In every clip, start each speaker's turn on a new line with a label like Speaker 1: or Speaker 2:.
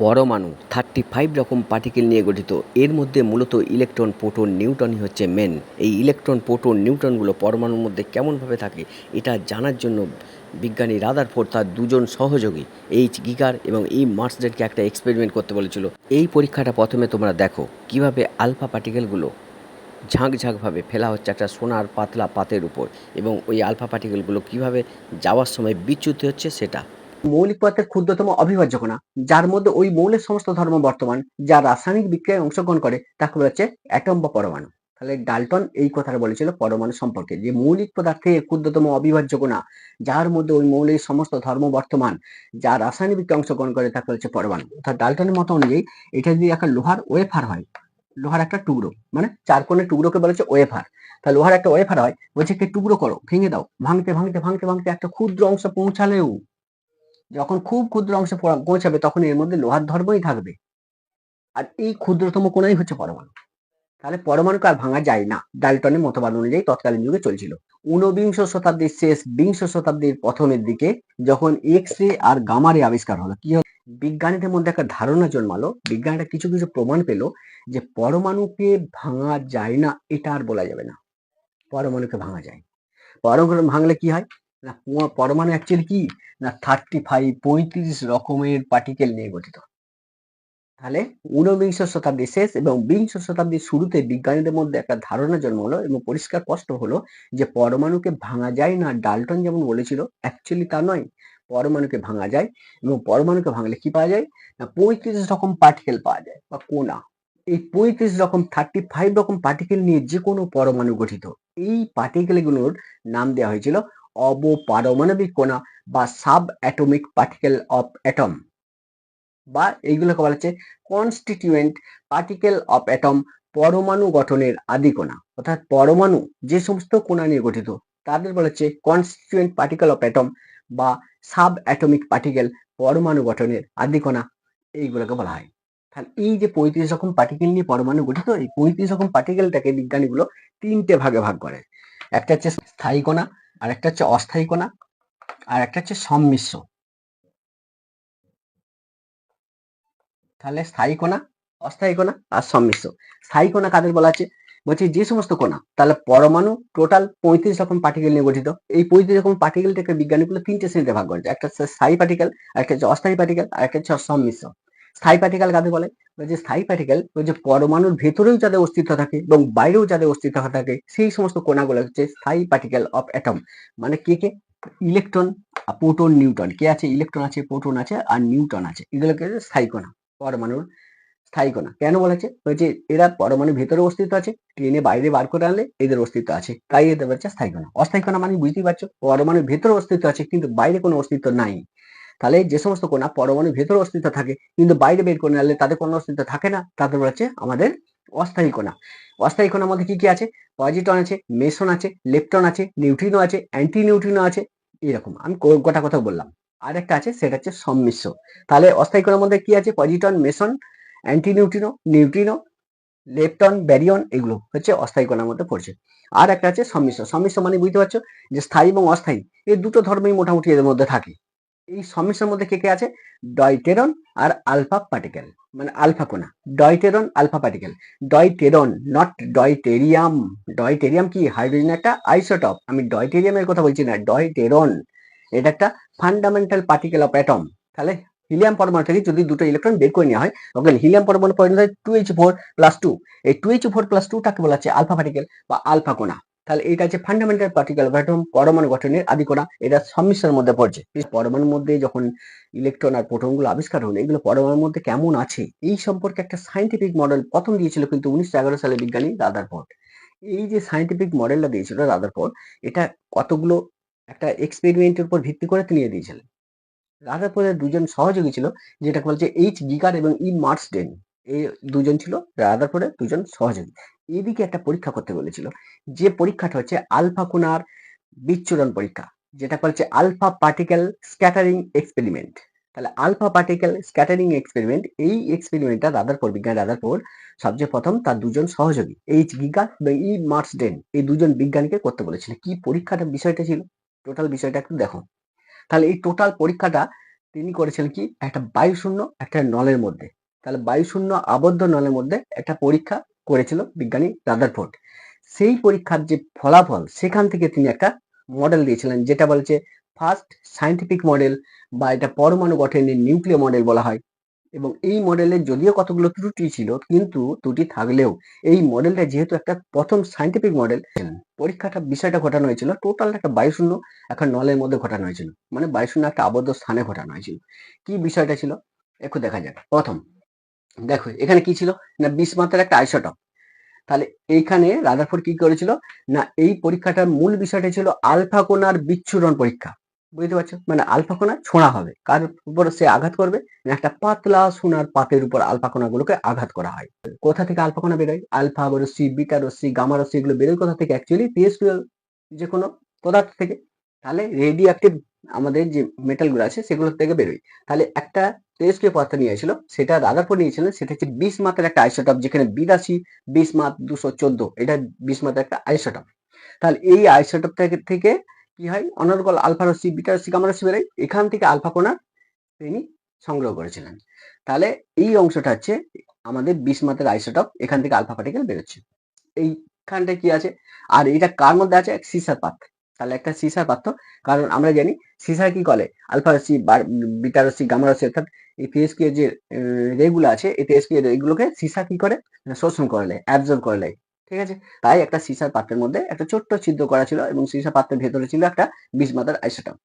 Speaker 1: পরমাণু thirty five রকম particle নিয়ে গঠিত। এর মধ্যে মূলত ইলেকট্রন প্রোটন নিউটনই হচ্ছে মেন এই ইলেকট্রন প্রোটন নিউটনগুলো পরমাণুর মধ্যে কেমনভাবে থাকে, এটা জানার জন্য বিজ্ঞানী রাদারফোর্ড তার দুজন সহযোগী এইচ গিগার এবং এই মার্সডেনকে একটা এক্সপেরিমেন্ট করতে বলেছিল। এই পরীক্ষাটা প্রথমে তোমরা দেখো, কীভাবে আলফা পার্টিকেলগুলো ঝাঁক ঝাঁকভাবে ফেলা হচ্ছে একটা সোনার পাতলা পাতের উপর এবং ওই আলফা পার্টিকেলগুলো কীভাবে যাওয়ার সময় বিচ্যুতি হচ্ছে সেটা।
Speaker 2: মৌলিক পদার্থের ক্ষুদ্রতম অবিভাজ্য কণা, যার মধ্যে ওই মৌলের সমস্ত ধর্ম বর্তমান, যা রাসায়নিক বিক্রিয়ায় অংশগ্রহণ করে, তাকে বলা হচ্ছে অ্যাটম বা পরমাণু। তাহলে ডাল্টন এই কথাটা বলেছিল পরমাণু সম্পর্কে, যে মৌলিক পদার্থের ক্ষুদ্রতম অবিভাজ্য কণা, যার মধ্যে ওই মৌলের সমস্ত ধর্ম বর্তমান, যা রাসায়নিক বিক্রিয়ায় অংশগ্রহণ করে, তাকে হচ্ছে পরমাণু। অর্থাৎ ডাল্টনের মত অনুযায়ী, এটা যদি একটা লোহার ওয়েফার হয়, লোহার একটা টুকরো মানে চার কোণের টুকরোকে বলা হচ্ছে ওয়েফার। তাহলে লোহার একটা ওয়েফার হয়, বলছে কি, টুকরো করো, ভেঙে দাও, ভাঙতে ভাঙতে ভাঙতে ভাঙতে একটা ক্ষুদ্র অংশ পৌঁছালেও যখন খুব ক্ষুদ্র অংশে পৌঁছাবে তখন এর মধ্যে লোহার ধর্মই থাকবে। আর এই ক্ষুদ্রতম কোনাই হচ্ছে পরমাণু। তাহলে পরমাণুকে আর ভাঙা যায় না। ডাল্টনের মতবাদ অনুযায়ী তৎকালীন যুগে চলছিল। ঊনবিংশ শতাব্দীর শেষ বিংশ শতাব্দীর প্রথমের দিকে যখন এক্স রে আর গামা রে আবিষ্কার হলো, কি হলো? বিজ্ঞানীদের মধ্যে একটা ধারণা জন্মালো, বিজ্ঞানীরা কিছু কিছু প্রমাণ পেল যে পরমাণুকে ভাঙা যায় না, এটা আর বলা যাবে না। পরমাণুকে ভাঙা যায়। পরমাণু ভাঙলে কি হয়? না পরমাণু অ্যাকচুয়ালি কি? না থার্টি ফাইভ পঁয়ত্রিশ রকমের পার্টিকেল নিয়ে গঠিত। তাহলে ঊনবিংশ শতাব্দীর শেষ এবং বিংশ শতাব্দীর শুরুতে বিজ্ঞানীদের মধ্যে একটা ধারণা জন্মালো এবং পরিষ্কার স্পষ্ট হলো যে পরমাণুকে ভাঙা যায় না, ডাল্টন যেমন বলেছিল অ্যাকচুয়ালি তা নয়। পরমাণুকে ভাঙা যায় এবং পরমাণুকে ভাঙলে কি পাওয়া যায়? না, পঁয়ত্রিশ রকম পার্টিকেল পাওয়া যায় বা কোনা। এই পঁয়ত্রিশ রকম থার্টি ফাইভ রকম পার্টিকেল নিয়ে যে কোনো পরমাণু গঠিত। এই পার্টিকেলগুলোর নাম দেওয়া হয়েছিল অবপারমাণবিক কণা বা sub atomic particle of atom বা এইগুলোকে বলা হচ্ছে কনস্টিটিউয়েন্ট পার্টিকেল অফ অ্যাটম পরমাণু গঠনের আদি কণা। অর্থাৎ পরমাণু যে সমস্ত কণা নিয়ে গঠিত, তাদের বলা হচ্ছে কনস্টিটিউয়েন্ট পার্টিকেল অফ অ্যাটম বা সাব অ্যাটমিক পার্টিকেল পরমাণু গঠনের আদি কণা, এইগুলোকে বলা হয়। তাহলে এই যে পঁয়ত্রিশ রকম পার্টিকেল নিয়ে পরমাণু গঠিত, এই পঁয়ত্রিশ রকম পার্টিকেলটাকে বিজ্ঞানীগুলো তিনটে ভাগে ভাগ করে। একটা হচ্ছে স্থায়ী কণা আর একটা হচ্ছে অস্থায়ী কণা আর একটা হচ্ছে সম্মিশ্র। তাহলে স্থায়ী কণা, অস্থায়ী কণা আর সম্মিশ্র। স্থায়ী কণা কাদের বলা আছে? বলছি যে সমস্ত কণা, তাহলে পরমাণু টোটাল পঁয়ত্রিশ রকম পার্টিকেল নিয়ে গঠিত। এই পঁয়ত্রিশ রকম পার্টিকেলটাকে বিজ্ঞানীগুলো তিনটে শ্রেণীতে ভাগ করেছে, একটা হচ্ছে স্থায়ী পার্টিকেল আর একটা হচ্ছে অস্থায়ী পার্টিকেল আর একটা হচ্ছে সম্মিশ্র। স্থায়ী পার্টিকেল কাকে বলে? যে স্থায়ী পার্টিকেল ওই যে পরমাণুর ভেতরেও যাদের অস্তিত্ব থাকে এবং বাইরেও যাদের অস্তিত্ব থাকে, সেই সমস্ত কণাগুলো হচ্ছে স্থায়ী পার্টিকেল অফ অ্যাটম মানে কে কে? ইলেকট্রন প্রোটন নিউটন কে আছে? ইলেকট্রন আছে প্রোটন আছে আর নিউটন আছে। এগুলোকে হচ্ছে স্থায়ী কণা, পরমাণুর স্থায়ী কণা। কেন বলেছে? বলছে এরা পরমাণুর ভেতরে অস্তিত্ব আছে ট্রেনে বাইরে বার করে আনলে এদের অস্তিত্ব আছে। তাই এদের হচ্ছে স্থায়ী কণা। অস্থায়ী কণা মানে বুঝতেই পারছ? পরমাণুর ভেতরে অস্তিত্ব আছে, কিন্তু বাইরে কোনো অস্তিত্ব নাই। তাহলে যে সমস্ত কণা পরমাণু ভেতরে অস্তিত্ব থাকে, কিন্তু বাইরে বের করে আনলে তাদের কোনো অস্তিত্ব থাকে না, তাদের হচ্ছে আমাদের অস্থায়ী কণা। অস্থায়ী কণার মধ্যে কি কি আছে? পজিটন আছে, মেসন আছে, লেপটন আছে, নিউট্রিনো আছে অ্যান্টি নিউট্রিনো আছে, এরকম। আমি গোটা কথা বললাম। আর একটা আছে, সেটা হচ্ছে সম্মিশ্র। তাহলে অস্থায়ী কণার মধ্যে কি আছে? Positron meson anti neutrino neutrino, lepton, baryon, এগুলো হচ্ছে অস্থায়ী কণার মধ্যে পড়ছে। আর একটা আছে সম্মিশ্র। সম্মিশ্র মানে বুঝতে পারছ যে স্থায়ী এবং অস্থায়ী, এই দুটো ধর্মই মোটামুটি এদের মধ্যে থাকে। এই সম্মিশ্রের মধ্যে কে কে আছে? ডয়টেরন আর আলফা পার্টিকেল। মানে আলফা কোনা। Deuteron, alpha particle. Deuteron not deuterium. Deuterium কি? হাইড্রোজেন একটা আইসোটপ। আমি ডয়টেরিয়ামের কথা বলছি না, ডয়টেরন। এটা একটা ফান্ডামেন্টাল পার্টিকেল অফ অ্যাটম তাহলে হিলিয়াম পরমাণু থেকে যদি দুটো ইলেকট্রন বের করে নেওয়া হয়, তখন হিলিয়াম পরমাণু পরিণত হয় two H four plus two এই টু এইচ ফোর প্লাস টুটাকে বলা হচ্ছে আলফা পার্টিকেল বা আলফা কোনা। তাহলে এটা হচ্ছে ফান্ডামেন্টাল পার্টিকেল অফ অ্যাটম পরমাণু গঠনের আদি কোনা এটা সম্মিশ্রের মধ্যে পড়ছে। পরমাণুর মধ্যে যখন ইলেকট্রন আর প্রোটনগুলো আবিষ্কার হলো, এগুলো পরমাণুর মধ্যে কেমন আছে? এই সম্পর্কে একটা সাইন্টিফিক মডেল প্রথম দিয়েছিল কিন্তু উনিশশো এগারো সালে বিজ্ঞানী রাদারফোর্ড। এই যে সাইন্টিফিক মডেলটা দিয়েছিল রাদারফোর্ড, এটা কতগুলো একটা এক্সপেরিমেন্টের উপর ভিত্তি করে তিনি দিয়েছিলেন। রাদারফোর্ডের দুজন সহযোগী ছিল, যেটাকে বলছে এইচ গিগার এবং ই মার্সডেন এই দুজন ছিল রাদারফোর্ডের দুজন সহযোগী। এদিকে একটা পরীক্ষা করতে বলেছিল, যে পরীক্ষাটা হচ্ছে আলফা কোনার বিচ্ছুরণ পরীক্ষা, যেটা বলছে আলফা পার্টিকেল স্ক্যাটারিং এক্সপেরিমেন্ট। তাহলে আলফা পার্টিকেল স্ক্যাটারিং এক্সপেরিমেন্ট, এই এক্সপেরিমেন্টটা রাদারফোর্ড বিজ্ঞান রাদারফোর্ড সবচেয়ে প্রথম তার দুজন সহযোগী, এইচ গিগা এবং ই মার্সডেন এই দুজন বিজ্ঞানীকে করতে বলেছিল। কি পরীক্ষাটা বিষয়টা ছিল? টোটাল বিষয়টা একটু দেখো। তাহলে এই টোটাল পরীক্ষাটা তিনি করেছিলেন কি? একটা বায়ুশূন্য, একটা নলের মধ্যে। তাহলে বায়ুশূন্য আবদ্ধ নলের মধ্যে একটা পরীক্ষা করেছিল বিজ্ঞানী রাদারফোর্ড। সেই পরীক্ষার যে ফলাফল, সেখান থেকে তিনি একটা মডেল দিয়েছিলেন, যেটা বলছে ফার্স্ট সায়েন্টিফিক মডেল বা এটা পরমাণু গঠনের নিউক্লিয় মডেল বলা হয়। এবং এই মডেলের যদিও কতগুলো ত্রুটি ছিল, কিন্তু ত্রুটি থাকলেও এই মডেলটা যেহেতু একটা প্রথম সায়েন্টিফিক মডেল পরীক্ষাটা বিষয়টা ঘটানো হয়েছিল টোটাল একটা বায়ুশূন্য একটা নলের মধ্যে ঘটানো হয়েছিল। মানে বায়ুশূন্য একটা আবদ্ধ স্থানে ঘটানো হয়েছিল। কি বিষয়টা ছিল? একটু দেখা যাক। প্রথম দেখো, এখানে কি ছিল? না বিশ মাত্রার একটা আইসোটপ। তাহলে এইখানে রাদারফোর্ড কি করেছিল? না, এই পরীক্ষাটার মূল বিষয়টা ছিল আলফা কোনার বিচ্ছুরণ পরীক্ষা। বুঝতে পারছ? মানে আলফা কোনা ছোঁড়া হবে। কার উপর সে আঘাত করবে? একটা পাতলা সোনার পাতের উপর আলফা কোনাগুলোকে আঘাত করা হয়। কোথা থেকে আলফা কোনা বেরোয়? আলফা রশ্মি বিটা রশ্মি গামা রশ্মি এগুলো বেরোয় কোথা থেকে? অ্যাকচুয়ালি পিএসকিউএল যে কোনো পদার্থ থেকে। তাহলে রেডিও অ্যাক্টিভ আমাদের যে মেটালগুলো আছে, সেগুলো থেকে বেরোয়। তাহলে একটা তেজস্ক্রিয় পদার্থ নিয়েছিল, সেটা রাদারফোর্ড নিয়েছিলেন, সেটা হচ্ছে বিশ মাত্রার একটা আইসোটপ যেখানে বিরাশি বিশ মাত দুশো চোদ্দ, এটা বিশ মাত্রার একটা আইসোটপ তাহলে এই আইসোটপ থেকে কি হয়? অনর্গল আলফা রশ্মি, বিটা রশ্মি, গামা রশ্মি বেরোয়, এখান থেকে আলফা কোনা তিনি সংগ্রহ করেছিলেন। তাহলে এই অংশটা হচ্ছে আমাদের বিশ মাত্রার আইসোটপ এখান থেকে আলফা পার্টিকেল বেরোচ্ছে। এইখানটা কি আছে? আর এটা কার মধ্যে আছে? এক সিসার পাত্র তাহলে একটা সিসার পাত্র কারণ আমরা জানি সিসার কি করে? আলফা রশ্মি বিটা রশ্মি গামা রশ্মি অর্থাৎ এই পিএসকে যে রেগুলো আছে, এই পিএসকে রেগুলোকে সিসা কি করে? শোষণ করে নেয় অ্যাবজর্ব করে নেয়। ঠিক আছে? তাই একটা সিসার পাত্রের মধ্যে একটা ছোট্ট ছিদ্র করা ছিল এবং সিসা পাত্রের ভেতরে ছিল একটা বিশ মাত্রার আইসোটপ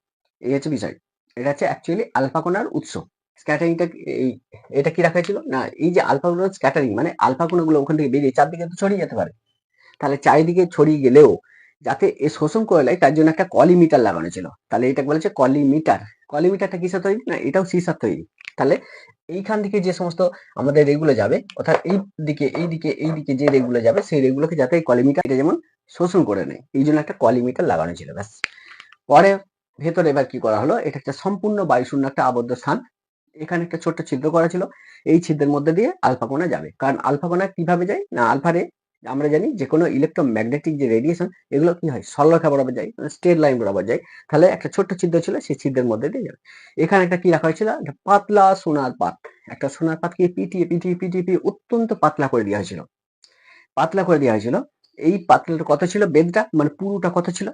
Speaker 2: এই হচ্ছে বিষয়। এটা হচ্ছে অ্যাকচুয়ালি আলফা উৎস। স্ক্যাটারিংটা এই, এটা কি রাখা ছিল না, এই যে আলফা কোনার স্ক্যাটারিং মানে আলফা কোনাগুলো ওখান থেকে বেরিয়ে চারদিকে তো ছড়িয়ে যেতে পারে। তাহলে চারিদিকে ছড়িয়ে গেলেও যাতে এ শোষণ করে নেয়, তার জন্য একটা কলিমিটার লাগানো ছিল। তাহলে এটা বলেছে কলিমিটার। কলিমিটারটা কিসের তৈরি? না, এটাও সিসার তৈরি। তাহলে এইখান থেকে যে সমস্ত আমাদের রেগুলো যাবে, অর্থাৎ এই দিকে এই দিকে এই দিকে যে রেগুলো যাবে, সেই রেগুলোকে যাতে এই কলিমিটার এটা যেমন শোষণ করে নেয়, এই জন্য একটা কলিমিটার লাগানো ছিল, ব্যাস। পরে ভেতরে এবার কি করা হলো? এটা একটা সম্পূর্ণ বায়ুশূন্য একটা আবদ্ধ স্থান। এখানে একটা ছোট্ট ছিদ্র করা ছিল। এই ছিদ্রের মধ্যে দিয়ে আলফা কোনা যাবে। কারণ আলফা কোনা কীভাবে যায়? না আলফারে আমরা জানি যে কোনো ইলেকট্রোম্যাগনেটিক যে রেডিয়েশন এগুলো কি হয়? সরলরেখা বরাবর যায় মানে স্ট্রেট লাইন বরাবর যায়। তাহলে একটা ছোট্ট ছিদ্র ছিল, সেই ছিদ্রের মধ্যে দিয়ে যাবে। এখানে একটা কি রাখা হয়েছিল? একটা পাতলা সোনার পাত। একটা সোনার পাতকে পিটিয়ে পিটিয়ে পিটিয়ে পিটিয়ে অত্যন্ত পাতলা করে দেওয়া হয়েছিল। পাতলা করে দেওয়া হয়েছিল। এই পাতলাটা কত ছিল? বেদটা মানে পুরুটা কত ছিল?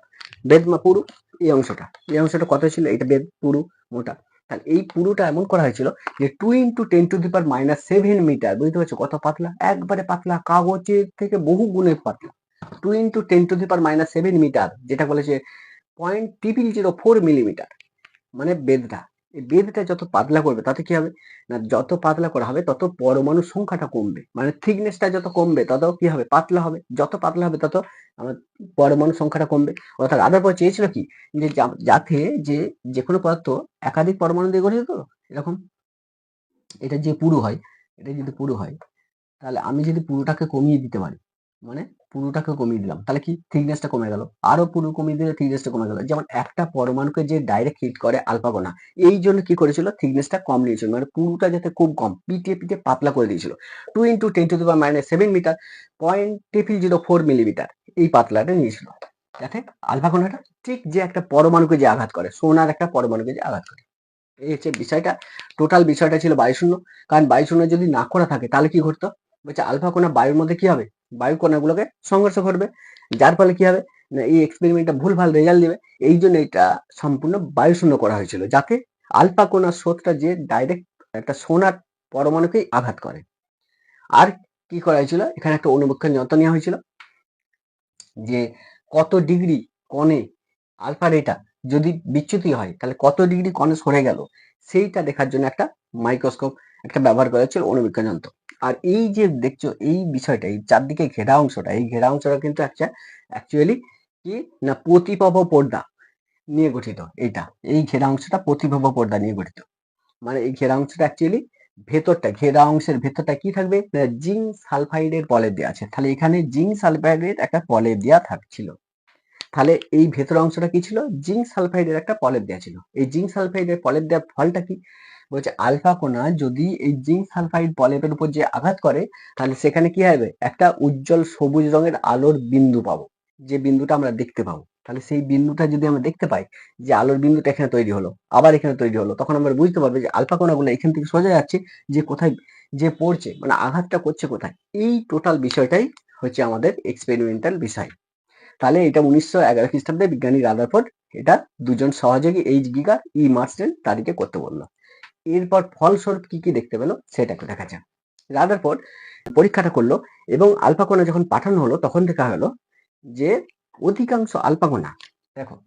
Speaker 2: বেদ মা পুরু, এই অংশটা। এই অংশটা কত ছিল? এটা বেদ পুরু, মোটা। তাহলে এই পুরোটা এমন করা হয়েছিল যে two into ten to the power minus seven metre বুঝতে পারছ? কত পাতলা? একবারে পাতলা, কাগজের থেকে বহু গুণে পাতলা। Two into ten to the power minus seven metre যেটা বলেছে point triple zero four millimetre মানে বেদটা এই বেদটা যত পাতলা করবে, তাতে কি হবে? না, যত পাতলা করা হবে, তত পরমাণু সংখ্যাটা কমবে। মানে থিকনেসটা যত কমবে, তত কি হবে? পাতলা হবে। যত পাতলা হবে, তত আমার পরমাণু সংখ্যাটা কমবে। অর্থাৎ আদার চেয়েছিল কি? যে যাতে যে যে কোনো পদার্থ একাধিক পরমাণু দিয়ে গঠিত, এরকম এটা যে পুরু হয়, এটা যদি পুরু হয়, তাহলে আমি যদি পুরোটাকে কমিয়ে দিতে পারি মানে পুরোটাকে কমিয়ে দিলাম। তাহলে কি? থিকনেসটা কমে গেল। আরও পুরো কমিয়ে দিলে থিকনেসটা কমে গেল। যেমন একটা পরমাণুকে যে ডাইরেক্ট হিট করে আলফা কণা, এই জন্য কি করেছিল? থিকনেসটা কম নিয়েছিল। মানে পুরোটা যাতে খুব কম, পিটিয়ে পিটিয়ে পাতলা করে দিয়েছিল। Two into ten to power minus seven metre point triple zero four millimetre এই পাতলাটা নিয়েছিল। যাতে আলফা কণাটা ঠিক যে একটা পরমাণুকে যে আঘাত করে, সোনার একটা পরমাণুকে যে আঘাত করে। এই হচ্ছে বিষয়টা। টোটাল বিষয়টা ছিল বায়ুশূন্য। কারণ বায়ুশূন্য যদি না করা থাকে, তাহলে কি ঘটতো? বলছে আলফা কণা বায়ুর মধ্যে কি হবে? বায়ু কণাগুলোকে সংঘর্ষ করবে, যার ফলে কি হবে? এই এক্সপেরিমেন্টটা ভুলভাল রেজাল্ট দিবে এই জন্য এটা সম্পূর্ণ বায়ুশূন্য করা হয়েছিল যাতে আলফা কণার স্রোতটা যে ডাইরেক্ট একটা সোনার পরমাণুকেই আঘাত করে। আর কি করা হয়েছিল? এখানে একটা অনুবীক্ষণ যন্ত্র নেওয়া হয়েছিল, যে কত ডিগ্রি কণে আলফা রেটা যদি বিচ্যুতি হয়, তাহলে কত ডিগ্রি কণে সরে গেল? সেইটা দেখার জন্য একটা মাইক্রোস্কোপ একটা ব্যবহার করা হয়েছিল অনুবীক্ষণ যন্ত্র। আর এই যে দেখছ, এই বিষয়টা, এই চারদিকে ঘেরা অংশটা, এই ঘেরা অংশটা কিন্তু একটা অ্যাকচুয়ালি কি না প্রতিপব পর্দা নিয়ে গঠিত, এইটা, এই ঘেরা অংশটা প্রতিপব পর্দা নিয়ে গঠিত। মানে এই ঘেরা অংশটা অ্যাকচুয়ালি ভেতরটা, ঘেরা অংশের ভেতরটা কি থাকবে? জিঙ্ক সালফাইডের পলেপ দেওয়া আছে। তাহলে এখানে জিঙ্ক সালফাইডের একটা পলে দেওয়া থাকছিল। তাহলে এই ভেতর অংশটা কি ছিল? জিঙ্ক সালফাইডের একটা পলেপ দেওয়া ছিল। এই জিঙ্ক সালফাইডের পলেপ দেওয়ার ফলটা কি? বলছে আলফা কোনা যদি এই জিঙ্ক সালফাইড পলেপের উপর যে আঘাত করে, তাহলে সেখানে কি হবে? একটা উজ্জ্বল সবুজ রঙের আলোর বিন্দু পাবো, যে বিন্দুটা আমরা দেখতে পাবো। তাহলে সেই বিন্দুটা যদি আমরা দেখতে পাই, যে আলোর বিন্দুটা এখানে তৈরি হলো, আবার এখানে তৈরি হলো, তখন আমরা বুঝতে পারব যে আলফা কণাগুলো এখান থেকে সোজা যাচ্ছে, যে কোথায়, যে পড়ছে মানে আঘাতটা করছে কোথায়। এই টোটাল বিষয়টাই হচ্ছে আমাদের এক্সপেরিমেন্টাল বিষয়। তাহলে এটা উনিশশো এগারো খ্রিস্টাব্দে বিজ্ঞানী রাদারফোর্ড, এটা দুজন সহযোগী এইচ গিগার ই মার্সডেন তাদেরকে করতে বলল। এরপর ফলস্বরূপ কি কি দেখতে পেল সেটা একটু দেখা যাক। রাদারফোর্ড পরীক্ষাটা করল এবং আলফা কণা যখন পাঠানো হলো তখন দেখা হলো যে অধিকাংশ আলফা কণা দেখো,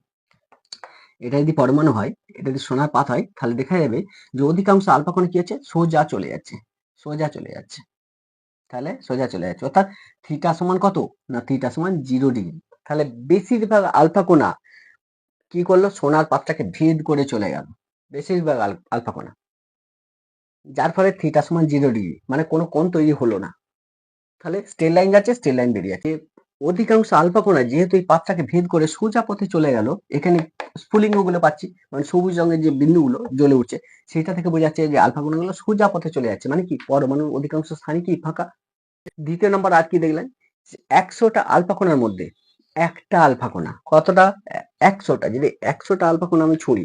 Speaker 2: এটা যদি পরমাণু হয়, এটা যদি সোনার পাত হয়, তাহলে দেখা যাবে যে অধিকাংশ আলফা কণা কি হচ্ছে? সোজা চলে যাচ্ছে, সোজা চলে যাচ্ছে। তাহলে সোজা চলে যাচ্ছে। অর্থাৎ থিটা সমান কত? না, থিটা সমান জিরো ডিগ্রি। তাহলে বেশিরভাগ আলফা কোণা কি করল? সোনার পাতটাকে ভেদ করে চলে গেল। বেশিরভাগ আল- আলফা কোণা যার ফলে থিটা সমান জিরো ডিগ্রি মানে কোনো কোণ তৈরি হলো না। তাহলে স্টেল লাইন যাচ্ছে স্টেল লাইন বেরিয়ে যাচ্ছে। অধিকাংশ আলফা কোণা যেহেতু এই পাতটাকে ভেদ করে সোজা পথে চলে গেল, এখানে স্ফুলিঙ্গগুলো পাচ্ছি মানে সবুজ রঙের যে বিন্দুগুলো জ্বলে উঠছে সেটা থেকে বোঝা যাচ্ছে যে আলফা কোণাগুলো সোজা পথে চলে যাচ্ছে মানে কি পরমাণুর অধিকাংশ স্থানই কি ফাঁকা। দ্বিতীয় নম্বর আর কি দেখলেন? একশোটা আলফা কোণার মধ্যে একটা আলফা কোণা, কতটা? একশোটা, যদি একশোটা আলফা কোণা আমি ছড়ি,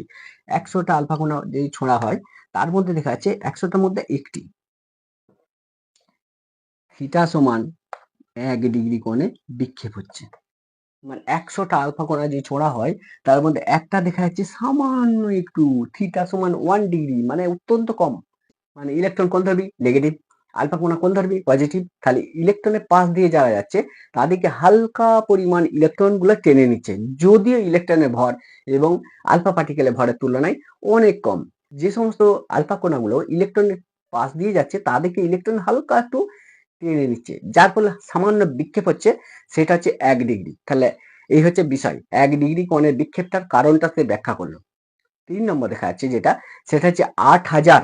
Speaker 2: একশোটা আলফা কোণা যদি ছোঁড়া হয় তার মধ্যে দেখা যাচ্ছে একশোটার মধ্যে একটি। থিটা সমান এক ডিগ্রি কোণে বিক্ষেপ হচ্ছে। মানে একশোটা আলফা কোণা যে ছোড়া হয়, তার মধ্যে একটা দেখা যাচ্ছে সামান্য একটু, থিটা সমান ওয়ান ডিগ্রি মানে অত্যন্ত কম। মানে ইলেকট্রন কোন ধরবি? নেগেটিভ। আলফা কোণা কোন ধরবি? পজিটিভ। তাহলে ইলেকট্রনের পাশ দিয়ে যারা যাচ্ছে, তাদেরকে হালকা পরিমাণ ইলেকট্রনগুলো টেনে নিচ্ছে, যদিও ইলেকট্রনের ভর এবং আলফা পার্টিকেলের ভরের তুলনায় অনেক কম। যে সমস্ত আলফা কণাগুলো ইলেকট্রনের পাশ দিয়ে যাচ্ছে, তাদেরকে ইলেকট্রন হালকা একটু টেনে নিচ্ছে। যার ফলে সামান্য বিক্ষেপ হচ্ছে, সেটা হচ্ছে এক ডিগ্রি তাহলে এই হচ্ছে বিষয়। এক ডিগ্রি কোণের বিক্ষেপটার কারণটা সে ব্যাখ্যা করল। তিন নম্বর দেখা যাচ্ছে যেটা, সেটা হচ্ছে আট হাজার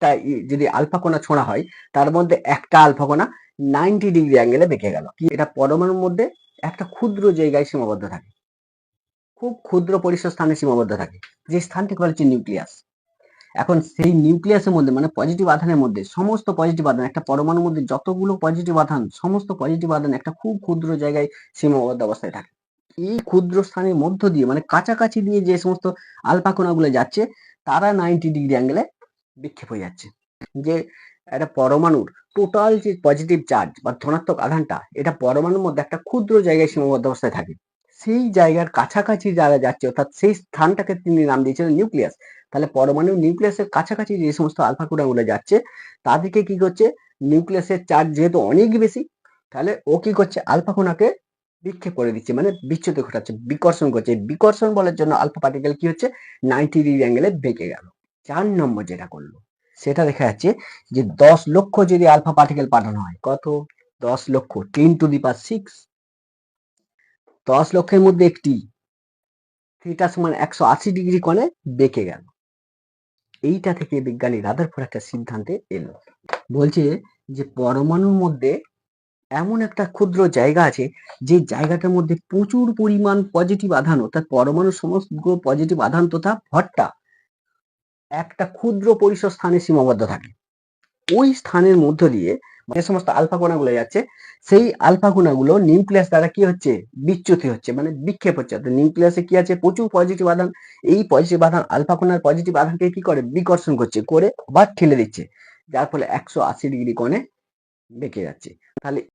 Speaker 2: টা ই- যদি আলফা কণা ছোঁড়া হয়, তার মধ্যে একটা আলফা কণা নাইনটি ডিগ্রি অ্যাঙ্গেলে বেঁকে গেল। কি এটা পরমাণুর মধ্যে? একটা ক্ষুদ্র জায়গায় সীমাবদ্ধ থাকে। খুব ক্ষুদ্র পরিসর স্থানে সীমাবদ্ধ থাকে। যে স্থানটি বলা হচ্ছে নিউক্লিয়াস এখন সেই নিউক্লিয়াসের মধ্যে মানে পজিটিভ আধানের মধ্যে সমস্ত পজিটিভ আধান, একটা পরমাণুর মধ্যে যতগুলো পজিটিভ আধান, সমস্ত পজিটিভ আধান একটা খুব ক্ষুদ্র জায়গায় সীমাবদ্ধ অবস্থায় থাকে। এই ক্ষুদ্র স্থানের মধ্য দিয়ে মানে কাছাকাছি দিয়ে যে সমস্ত আলফা যাচ্ছে, তারা নাইনটি ডিগ্রি অ্যাঙ্গেলে বিক্ষেপ হয়ে যাচ্ছে। যে একটা পরমাণুর টোটাল যে পজিটিভ চার্জ বা ধনাত্মক আধানটা, এটা পরমাণুর মধ্যে একটা ক্ষুদ্র জায়গায় সীমাবদ্ধ অবস্থায় থাকে। সেই জায়গার কাছাকাছি যারা যাচ্ছে, অর্থাৎ সেই স্থানটাকে তিনি নাম দিয়েছিলেন নিউক্লিয়াস। তাহলে পরমাণু নিউক্লিয়াসের কাছাকাছি যে সমস্ত আলফা কোণাগুলো যাচ্ছে, তাদেরকে কি করছে? নিউক্লিয়াসের চার্জ যেহেতু অনেক বেশি, তাহলে ও কি করছে? আলফা কোণাকে বিক্ষেপ করে দিচ্ছে মানে বিচ্যুত ঘটাচ্ছে, বিকর্ষণ করছে। বিকর্ষণ বলার জন্য আলফা পার্টিকেল কি হচ্ছে? নাইনটি ডিগ্রি অ্যাঙ্গেলে বেঁকে গেল। চার নম্বর যেটা করল, সেটা দেখা যাচ্ছে যে দশ লক্ষ যদি আলফা পার্টিকেল পাঠানো হয়, কত? দশ লক্ষ, ten to the power six. দশ লক্ষের মধ্যে একটি থিটা সমান একশো আশি ডিগ্রি কোণে বেঁকে গেল। এইটা থেকে বিজ্ঞানী রাদারফোর্ড একটা সিদ্ধান্তে এলো। বলছে যে পরমাণুর মধ্যে এমন একটা ক্ষুদ্র জায়গা আছে যে জায়গাটার মধ্যে প্রচুর পরিমাণ পজিটিভ আধান অর্থাৎ পরমাণুর সমস্ত পজিটিভ আধান তথা ভরটা একটা ক্ষুদ্র পরিসর স্থানে সীমাবদ্ধ থাকে। ওই স্থানের মধ্য দিয়ে যে সমস্ত আলফা কণাগুলো যাচ্ছে, সেই আলফা কণাগুলো নিউক্লিয়াস দ্বারা কি হচ্ছে? বিচ্যুতি হচ্ছে মানে বিক্ষেপ হচ্ছে। অর্থাৎ নিউক্লিয়াসে কি আছে? প্রচুর পজিটিভ আধান। এই পজিটিভ আধান, আলফা কণার পজিটিভ আধানকে কি করে? বিকর্ষণ করছে, করে আবার ঠেলে দিচ্ছে। যার ফলে একশো আশি ডিগ্রি কোণে বেঁকে যাচ্ছে। তাহলে